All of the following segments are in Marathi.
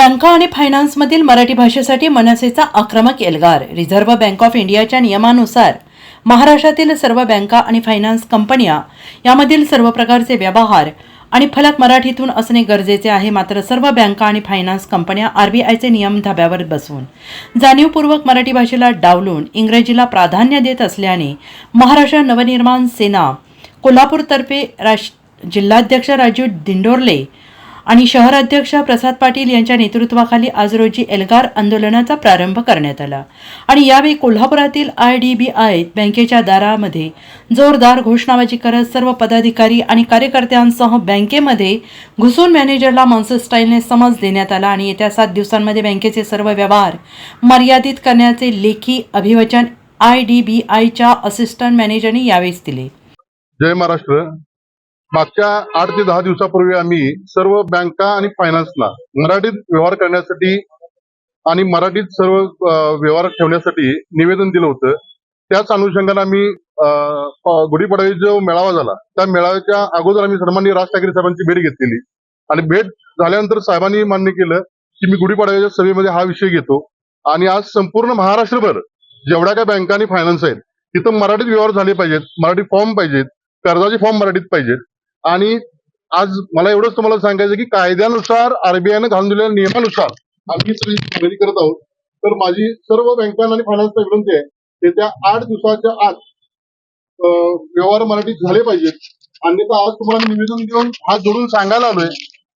बँका आणि फायनान्समधील मराठी भाषेसाठी मनसेचा आक्रमक एल्गार. रिझर्व्ह बँक ऑफ इंडियाच्या नियमानुसार महाराष्ट्रातील सर्व बँका आणि फायनान्स कंपन्या यामधील सर्व प्रकारचे व्यवहार आणि फलक मराठीतून असणे गरजेचे आहे मात्र सर्व बँका आणि फायनान्स कंपन्या आरबीआयचे नियम धाब्यावर बसवून जाणीवपूर्वक मराठी भाषेला डावलून इंग्रजीला प्राधान्य देत असल्याने महाराष्ट्र नवनिर्माण सेना कोल्हापूरतर्फे राश जिल्हाध्यक्ष राजू दिंडोरले आणि शहराध्यक्ष प्रसाद पाटील यांच्या नेतृत्वाखाली आज रोजी एल्गार आंदोलनाचा प्रारंभ करण्यात आला. आणि यावेळी कोल्हापुरातील आय डी बी आय बँकेच्या दारामध्ये जोरदार घोषणाबाजी करत सर्व पदाधिकारी आणि कार्यकर्त्यांसह बँकेमध्ये घुसून मॅनेजरला मान्सर स्टाईलने समज देण्यात आला आणि येत्या सात दिवसांमध्ये बँकेचे सर्व व्यवहार मर्यादित करण्याचे लेखी अभिवचन आय डी बी आयच्या असिस्टंट मॅनेजरने यावेळेस दिले. जय महाराष्ट्र. मागच्या आठ ते दहा दिवसापूर्वी आम्ही सर्व बँका आणि फायनान्सला मराठीत व्यवहार करण्यासाठी आणि मराठीत सर्व व्यवहार ठेवण्यासाठी निवेदन दिलं होतं. त्याच अनुषंगाने आम्ही गुढीपाडवी जो मेळावा झाला त्या मेळाव्याच्या अगोदर आम्ही सन्माननीय राज ठाकरे साहेबांची भेट घेतलेली. आणि भेट झाल्यानंतर साहेबांनी मान्य केलं की मी गुढीपाडव्याच्या सभेमध्ये हा विषय घेतो. आणि आज संपूर्ण महाराष्ट्रभर जेवढ्या काय बँका आणि फायनान्स आहेत तिथं मराठीत व्यवहार झाले पाहिजेत मराठी फॉर्म पाहिजेत कर्जाचे फॉर्म मराठीत पाहिजेत. आणि आज मला एवढंच तुम्हाला सांगायचं की कायद्यानुसार आरबीआयनं घालून दिलेल्या नियमानुसार आम्ही सगळी खरेदी करत आहोत. तर माझी सर्व बँकांना आणि फायनान्सला विनंती आहे येत्या आठ दिवसाच्या आत व्यवहार मराठीत झाले पाहिजेत. अन्यथा आज तुम्हाला निवेदन देऊन हात जोडून सांगायला आलोय.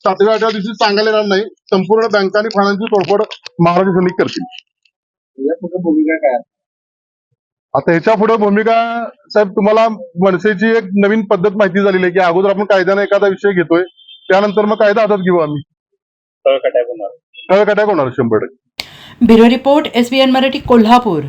सातव्या आठव्या दिवशी सांगायला येणार नाही. संपूर्ण बँका आणि फायनान्सची तोडफोड महाराष्ट्र सैनिक करतील. या भूमिका काय? आता ह्याच्या पुढे भूमिका साहेब तुम्हाला मनसेची एक नवीन पद्धत माहिती झालेली आहे की अगोदर आपण कायद्याने एखादा विषय घेतोय त्यानंतर मग कायदा हातात घेऊ आम्ही. तळकट्या होणार. कळकट्याक होणार शंभर टक्के. Bureau report S B N Marathi Kolhapur.